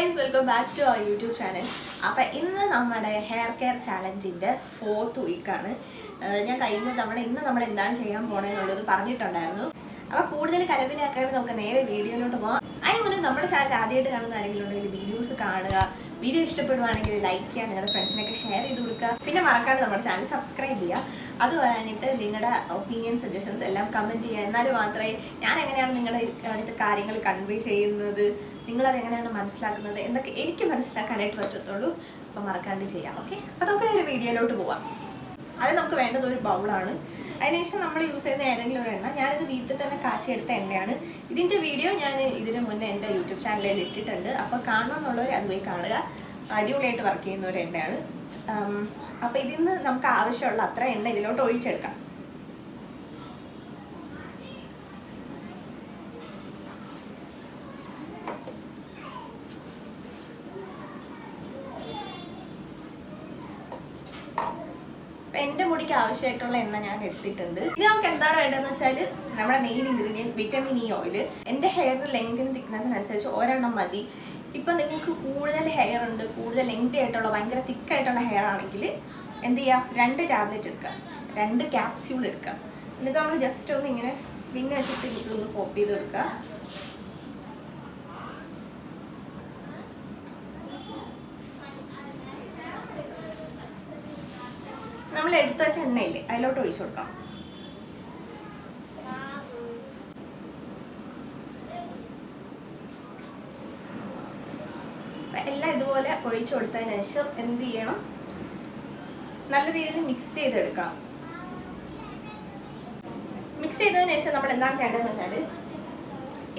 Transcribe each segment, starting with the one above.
Guys welcome back to our YouTube channel അപ്പം ഇന്ന് നമ്മുടെ ഹെയർ കെയർ ചാലഞ്ചിന്റെ ഫോർത്ത് വീക്കാണ് ഞാൻ കഴിഞ്ഞ തവണ ഇന്ന് നമ്മൾ എന്താണ് ചെയ്യാൻ പോകണമെന്നുള്ളത് പറഞ്ഞിട്ടുണ്ടായിരുന്നു. അപ്പോൾ കൂടുതൽ കലവിലാക്കാണ്ട് നമുക്ക് നേരെ വീഡിയോയിലോട്ട് പോകാം അതിന് മുന്നേ നമ്മുടെ ചാനൽ ആദ്യമായിട്ട് കാണുന്ന ആരെങ്കിലും ഉണ്ടെങ്കിൽ വീഡിയോസ് കാണുക വീഡിയോ ഇഷ്ടപ്പെടുവാണെങ്കിൽ ലൈക്ക് ചെയ്യുക നിങ്ങളുടെ ഫ്രണ്ട്സിനൊക്കെ ഷെയർ ചെയ്ത് കൊടുക്കുക. പിന്നെ മറക്കാണ്ട് നമ്മുടെ ചാനൽ സബ്സ്ക്രൈബ് ചെയ്യുക. അത് പറഞ്ഞിട്ട് നിങ്ങളുടെ ഒപ്പീനിയൻ സജഷൻസ് എല്ലാം കമന്റ് ചെയ്യുക. എന്നാൽ മാത്രമേ ഞാൻ എങ്ങനെയാണ് നിങ്ങളുടെ അടുത്ത കാര്യങ്ങൾ കൺവേ ചെയ്യുന്നത്? നിങ്ങളത് എങ്ങനെയാണ് മനസ്സിലാക്കുന്നത്? എന്നൊക്കെ എനിക്ക് മനസ്സിലാക്കാനായിട്ട് പറ്റത്തുള്ളൂ. അപ്പോൾ മറക്കാണ്ട് ചെയ്യാം. ഓക്കെ അപ്പോൾ നമുക്ക് ഒരു വീഡിയോയിലോട്ട് പോവാം. അത് നമുക്ക് വേണ്ടത് ഒരു ബൗളാണ് അതിനുശേഷം നമ്മൾ യൂസ് ചെയ്യുന്ന ഏതെങ്കിലും ഒരു എണ്ണ ഞാനിത് വീട്ടിൽ തന്നെ കാച്ചിയെടുത്ത എണ്ണയാണ്. ഇതിന്റെ വീഡിയോ ഞാൻ ഇതിന് മുന്നേ എന്റെ യൂട്യൂബ് ചാനലിൽ ഇട്ടിട്ടുണ്ട്. അപ്പോൾ അത് പോയി കാണുക. അടിപൊളിയായിട്ട് വർക്ക് ചെയ്യുന്ന ഒരു എണ്ണയാണ്. അപ്പോൾ ഇതിൽ നിന്ന് നമുക്ക് ആവശ്യമുള്ള അത്ര എണ്ണ ഇതിലോട്ട് ഒഴിച്ചെടുക്കാം. എന്റെ മുടിക്ക് ആവശ്യമായിട്ടുള്ള എണ്ണ ഞാൻ എടുത്തിട്ടുണ്ട്. ഇത് നമുക്ക് എന്താണ് വേണ്ടതെന്ന് വെച്ചാൽ നമ്മുടെ main ingredient vitamin E oil എന്റെ ഹെയറിന് ലെങ്തിനും തിക്നെസ്സിനനുസരിച്ച് ഒരെണ്ണം മതി. ഇപ്പം നിങ്ങൾക്ക് കൂടുതൽ ഹെയർ ഉണ്ട് കൂടുതൽ ലെങ്തി ആയിട്ടുള്ള ഭയങ്കര തിക്കായിട്ടുള്ള ഹെയർ ആണെങ്കിൽ എന്ത് ചെയ്യുക രണ്ട് ടാബ്ലറ്റ് എടുക്കുക. രണ്ട് ക്യാപ്സ്യൂൾ എടുക്കുക. എന്നിട്ട് നമ്മൾ ജസ്റ്റ് ഒന്ന് ഇങ്ങനെ പിന്നെ വെച്ചിട്ട് ഇതൊന്ന് പോപ്പ് ചെയ്ത് കൊടുക്കുക. നമ്മൾ എടുത്തു വെച്ച എണ്ണയില്ലേ അതിലോട്ട് ഒഴിച്ചു കൊടുക്കണം എല്ലാം ഇതുപോലെ ഒഴിച്ചു കൊടുത്തതിന് ശേഷം എന്ത് ചെയ്യണം? നല്ല രീതിയിൽ മിക്സ് ചെയ്തെടുക്കണം. മിക്സ് ചെയ്തതിന് ശേഷം നമ്മൾ എന്താണ് ചെയ്യേണ്ടതെന്ന് വെച്ചാൽ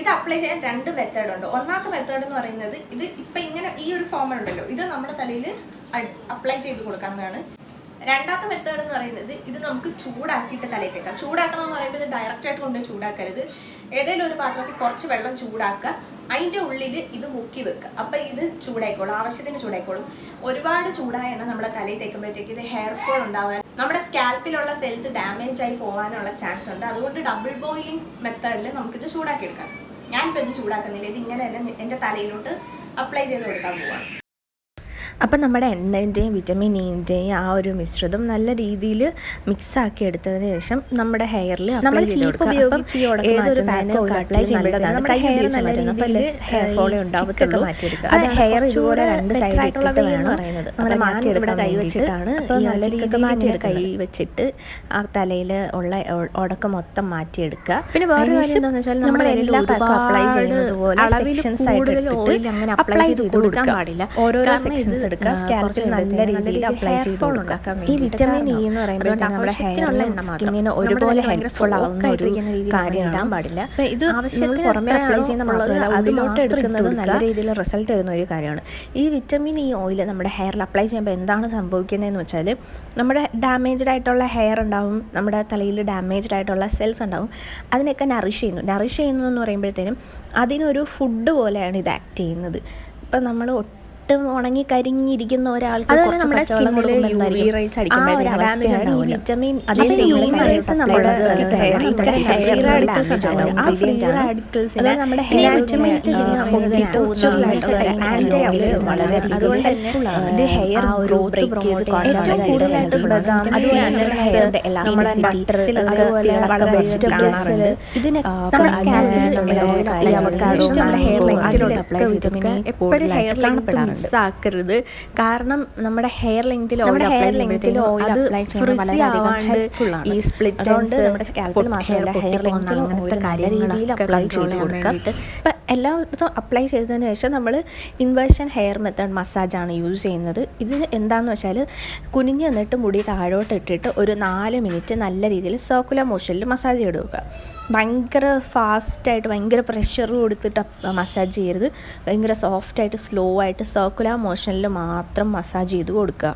ഇത് അപ്ലൈ ചെയ്യാൻ രണ്ട് മെത്തേഡ് ഉണ്ട്. ഒന്നാമത്തെ മെത്തേഡ് എന്ന് പറയുന്നത് ഇത് ഇപ്പം ഇങ്ങനെ ഈ ഒരു ഫോമൽ ഉണ്ടല്ലോ. ഇത് നമ്മുടെ തലയിൽ അപ്ലൈ ചെയ്ത് കൊടുക്കാവുന്നതാണ്. രണ്ടാമത്തെ മെത്തേഡ് എന്ന് പറയുന്നത് ഇത് നമുക്ക് ചൂടാക്കിയിട്ട് തലയിൽ തേക്കാം ചൂടാക്കണം എന്ന് പറയുമ്പോൾ ഇത് ഡയറക്റ്റ് ആയിട്ട് കൊണ്ട് ചൂടാക്കരുത്. ഏതെങ്കിലും ഒരു പാത്രത്തിൽ കുറച്ച് വെള്ളം ചൂടാക്കുക. അതിന്റെ ഉള്ളിൽ ഇത് മുക്കി വെക്കുക. അപ്പം ഇത് ചൂടായിക്കോളും. ആവശ്യത്തിന് ചൂടായിക്കോളും. ഒരുപാട് ചൂടായ എണ്ണ നമ്മുടെ തലയിൽ തേക്കുമ്പോഴത്തേക്ക് ഇത് ഹെയർ ഫോൾ ഉണ്ടാവാൻ നമ്മുടെ സ്കാൽപ്പിലുള്ള സെൽസ് ഡാമേജ് ആയി പോകാനുള്ള ചാൻസ് ഉണ്ട്. അതുകൊണ്ട് ഡബിൾ ബോയിലിംഗ് മെത്തേഡിൽ നമുക്കിത് ചൂടാക്കിയെടുക്കാം. ഞാനിപ്പോൾ ഇത് ചൂടാക്കുന്നില്ല. ഇത് ഇങ്ങനെ തന്നെ എന്റെ തലയിലോട്ട് അപ്ലൈ ചെയ്ത് കൊടുക്കാൻ പോവാണ്. അപ്പം നമ്മുടെ എണ്ണന്റെയും വിറ്റമിൻ ഇന്റെയും ആ ഒരു മിശ്രിതം നല്ല രീതിയിൽ മിക്സ് ആക്കി എടുത്തതിന് ശേഷം നമ്മുടെ ഹെയറിൽ നമ്മൾ ചീപ്പ് ഉപയോഗിച്ച് ഏതൊരു അപ്ലൈ ഹെയർ നല്ല രീതിയിൽ ഹെയർ ഫോളോ അത് ഹെയർ ഇതുപോലെ രണ്ട് സൈഡ് ഇട്ടിട്ട് വേണം അങ്ങനെ മാറ്റിയെടുക്കാൻ കൈ വെച്ചിട്ടാണ് നല്ല രീതിയിൽ മാറ്റി കൈ വെച്ചിട്ട് ആ തലയിൽ ഉള്ള ഉടക്ക് മൊത്തം മാറ്റിയെടുക്കുക. പിന്നെ വേറെ കാര്യം എന്താണെന്ന് വെച്ചാൽ നമ്മുടെ നമ്മുടെ എല്ലാ പാക്കും അപ്ലൈ ചെയ്യുന്നത് പോലെ അളവിൽ ആയിട്ട് എടുത്തിട്ട് apply ചെയ്ത് കൊടുക്കാൻ പാടില്ല. ഓരോരോ സെക്ഷൻസ് എടുക്കുക സ്കാൽപ്പിൽ നല്ല രീതിയിൽ അപ്ലൈ ചെയ്ത് കൊടുക്കുക. ഈ വിറ്റാമിൻ ഇ എന്ന് പറയുമ്പോൾ നമ്മുടെ ഹെയറിനുള്ള. സ്കിന്നിന് ഒരുപോലെ ഹെൽപ്ഫുൾ ആവുന്ന ഒരു കാര്യം ഇടാൻ പാടില്ല. ഇത് ആവശ്യത്തിന് പുറമെ അപ്ലൈ ചെയ്യുന്ന മാത്രമല്ല അതിലോട്ട് ഉള്ളിലോട്ട് എടുക്കുന്നത് നല്ല. രീതിയിൽ റിസൾട്ട് തരുന്ന ഒരു കാര്യമാണ്. ഈ വിറ്റമിൻ ഇ ഓയിൽ നമ്മുടെ ഹെയറിൽ അപ്ലൈ ചെയ്യുമ്പോൾ എന്താണ് സംഭവിക്കുന്നതെന്ന് വെച്ചാൽ നമ്മുടെ ഡാമേജ്ഡ് ആയിട്ടുള്ള ഹെയർ ഉണ്ടാവും നമ്മുടെ തലയിൽ ഡാമേജ്ഡ് ആയിട്ടുള്ള സെൽസ് ഉണ്ടാവും. അതിനൊക്കെ നറിഷ് ചെയ്യുന്നു. നറിഷ് ചെയ്യുന്നു എന്ന് പറയുമ്പോഴത്തേനും അതിനൊരു ഫുഡ് പോലെയാണ് ഇത് ആക്ട് ചെയ്യുന്നത്. ഇപ്പം നമ്മൾ ഒട്ടും ഉണങ്ങി കരിഞ്ഞിരിക്കുന്ന ഒരാൾക്ക്. വിറ്റമിൻ അതുകൊണ്ട് ഹെയർ ആ ഗ്രോത്ത് കുറയ്ക്കാൻ ഏറ്റവും വളരെ കൂടുതലായിട്ട് ബദാം അതുപോലെ അതുപോലെ നമ്മുടെ ഹെയറിന്റെ നമ്മുടെ എലാസ്റ്റിസിറ്റി nuts, അതുപോലെ അതുപോലെ വെജിറ്റബിൾസിൽ vegetables, ഇതിന് ആ, നമ്മുടെ banana, സ്കാൽപ്പിൽ നമ്മുടെ നമ്മൾ ഈ apply avocado, ചെയ്യുമ്പോൾ നമ്മുടെ ഹെയർ എപ്പോഴും ഹെയർ ലെങ്ത് ആക്കരുത്. കാരണം നമ്മുടെ ഹെയർ ലെങ്തിൽ നമ്മുടെ hair length ൽ oil അത് apply ചെയ്യാൻ frizzy വളരെയധികം ആവാണ്ട് ആണ്. ഈ സ്പ്ലിറ്റ് അതുകൊണ്ട് നമ്മുടെ സ്കാൽപ്പിൽ മാത്രമല്ല ഹെയർ ലെങ്തിൽ അങ്ങനത്തെ അപ്ലൈ ചെയ്ത് ഇപ്പം എല്ലായിടത്തും അപ്ലൈ ചെയ്തതിന് ശേഷം നമ്മൾ ഇൻവേർഷൻ ഹെയർ മെത്തേഡ് മസാജാണ് യൂസ് ചെയ്യുന്നത്. ഇത് എന്താണെന്ന് വെച്ചാൽ കുനിഞ്ഞ് നിന്നിട്ട് മുടി താഴോട്ട് ഇട്ടിട്ട് ഒരു നാല് മിനിറ്റ് നല്ല രീതിയിൽ സർക്കുലർ മോഷനിൽ മസാജ് ചെയ്ത് കൊടുക്കുക. ഭയങ്കര ഫാസ്റ്റായിട്ട് ഭയങ്കര പ്രഷർ കൊടുത്തിട്ട് മസാജ് ചെയ്യരുത്. ഭയങ്കര സോഫ്റ്റായിട്ട് സ്ലോ ആയിട്ട് സർക്കുലർ മോഷനിൽ മാത്രം മസാജ് ചെയ്ത് കൊടുക്കുക.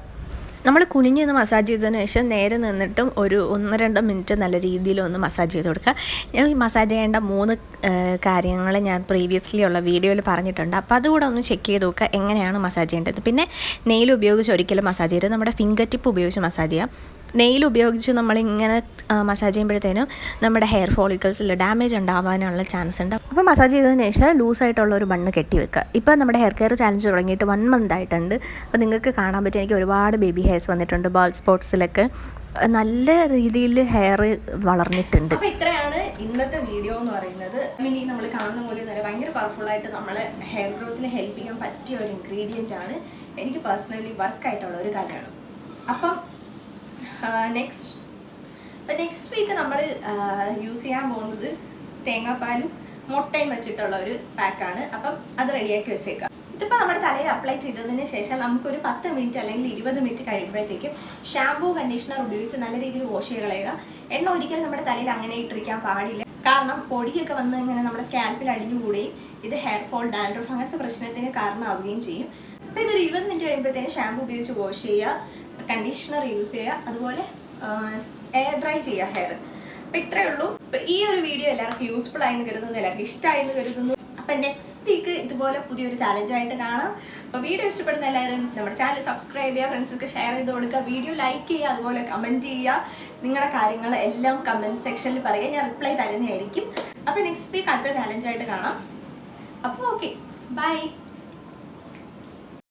നമ്മൾ കുനിഞ്ഞ് നിന്ന് മസാജ് ചെയ്തതിന് ശേഷം നേരെ നിന്നിട്ടും ഒരു ഒന്ന് രണ്ട് മിനിറ്റ് നല്ല രീതിയിൽ ഒന്ന് മസാജ് ചെയ്ത് കൊടുക്കുക. ഞാൻ ഈ മസാജ് ചെയ്യേണ്ട മൂന്ന് കാര്യങ്ങൾ ഞാൻ പ്രീവിയസ്ലി ഉള്ള വീഡിയോയിൽ പറഞ്ഞിട്ടുണ്ട്. അപ്പോൾ അതുകൂടെ ഒന്ന് ചെക്ക് ചെയ്ത് നോക്കുക എങ്ങനെയാണ് മസാജ് ചെയ്യേണ്ടത്. പിന്നെ നെയിൽ ഉപയോഗിച്ച് ഒരിക്കലും മസാജ് ചെയ്യരുത്. നമ്മുടെ ഫിംഗർ ടിപ്പ് ഉപയോഗിച്ച് മസാജ് ചെയ്യുക നെയിൽ ഉപയോഗിച്ച് നമ്മളിങ്ങനെ മസാജ് ചെയ്യുമ്പോഴത്തേനും നമ്മുടെ ഹെയർ ഫോളിക്കിൾസിൽ ഡാമേജ് ഉണ്ടാവാനുള്ള ചാൻസ് ഉണ്ട്. അപ്പോൾ മസാജ് ചെയ്തതിന് ശേഷം ലൂസായിട്ടുള്ള ഒരു ബണ്ണ് കെട്ടി വെക്കുക. ഇപ്പോൾ നമ്മുടെ ഹെയർ കെയർ ചാലഞ്ച് തുടങ്ങിയിട്ട് വൺ മന്ത് ആയിട്ടുണ്ട്. അപ്പോൾ നിങ്ങൾക്ക് കാണാൻ പറ്റും എനിക്ക് ഒരുപാട് ബേബി ഹെയർസ് വന്നിട്ടുണ്ട് ബാൾ സ്പോട്ട്സിലൊക്കെ നല്ല രീതിയിൽ ഹെയർ വളർന്നിട്ടുണ്ട്. അപ്പോൾ ഇത്രയാണ് ഇന്നത്തെ വീഡിയോ എന്ന് പറയുന്നത്. മിനി നമ്മൾ കാണുന്ന പോലെ തന്നെ ഭയങ്കര പവർഫുൾ ആയിട്ട് നമ്മളെ ഹെയർ ഗ്രോത്തിന് ഹെൽപ്പ് ചെയ്യാൻ പറ്റിയ ഒരു ഇൻഗ്രീഡിയന്റ് ആണ്. എനിക്ക് പേഴ്സണലി വർക്ക് ആയിട്ടുള്ള ഒരു കാര്യമാണ്. അപ്പം നെക്സ്റ്റ് അപ്പം നെക്സ്റ്റ് വീക്ക് നമ്മൾ യൂസ് ചെയ്യാൻ പോകുന്നത് തേങ്ങാപ്പാലും മുട്ടയും വെച്ചിട്ടുള്ള ഒരു പാക്കാണ് അപ്പം അത് റെഡിയാക്കി വെച്ചേക്കാം. ഇതിപ്പോൾ നമ്മുടെ തലയിൽ അപ്ലൈ ചെയ്തതിന് ശേഷം നമുക്കൊരു പത്ത് മിനിറ്റ് അല്ലെങ്കിൽ ഇരുപത് മിനിറ്റ് കഴിയുമ്പോഴത്തേക്കും ഷാമ്പൂ കണ്ടീഷണർ ഉപയോഗിച്ച് നല്ല രീതിയിൽ വാഷ് ചെയ്ത് കളയുക. എണ്ണ ഒരിക്കലും നമ്മുടെ തലയിൽ അങ്ങനെ ഇട്ടിരിക്കാൻ പാടില്ല. കാരണം പൊടിയൊക്കെ വന്ന് ഇങ്ങനെ നമ്മുടെ സ്കാൽപ്പിൽ അടിഞ്ഞുകൂടുകയും ഇത് ഹെയർ ഫോൾ ഡാൻഡ്രഫ് അങ്ങനത്തെ പ്രശ്നത്തിന് കാരണമാവുകയും ചെയ്യും. അപ്പോൾ ഇതൊരു ഇരുപത് മിനിറ്റ് കഴിയുമ്പോഴത്തേനും ഷാമ്പൂ ഉപയോഗിച്ച് വാഷ് ചെയ്യുക. കണ്ടീഷണർ യൂസ് ചെയ്യുക അതുപോലെ എയർ ഡ്രൈ ചെയ്യുക ഹെയർ അപ്പം ഇത്രയേ ഉള്ളൂ. ഈ ഒരു വീഡിയോ എല്ലാവർക്കും യൂസ്ഫുൾ ആയെന്ന് കരുതുന്നു എല്ലാവർക്കും ഇഷ്ടമായി എന്ന് കരുതുന്നു. അപ്പം നെക്സ്റ്റ് വീക്ക് ഇതുപോലെ പുതിയൊരു ചാലഞ്ചായിട്ട് കാണാം. അപ്പോൾ വീഡിയോ ഇഷ്ടപ്പെടുന്ന എല്ലാവരും നമ്മുടെ ചാനൽ സബ്സ്ക്രൈബ് ചെയ്യുക ഫ്രണ്ട്സൊക്കെ ഷെയർ ചെയ്ത് കൊടുക്കുക വീഡിയോ ലൈക്ക് ചെയ്യുക അതുപോലെ കമന്റ് ചെയ്യുക. നിങ്ങളുടെ കാര്യങ്ങൾ എല്ലാം കമന്റ് സെക്ഷനിൽ പറയുക. ഞാൻ റിപ്ലൈ തരുന്നതായിരിക്കും. അപ്പോൾ നെക്സ്റ്റ് വീക്ക് അടുത്ത ചാലഞ്ചായിട്ട് കാണാം. അപ്പോൾ ഓക്കെ ബൈ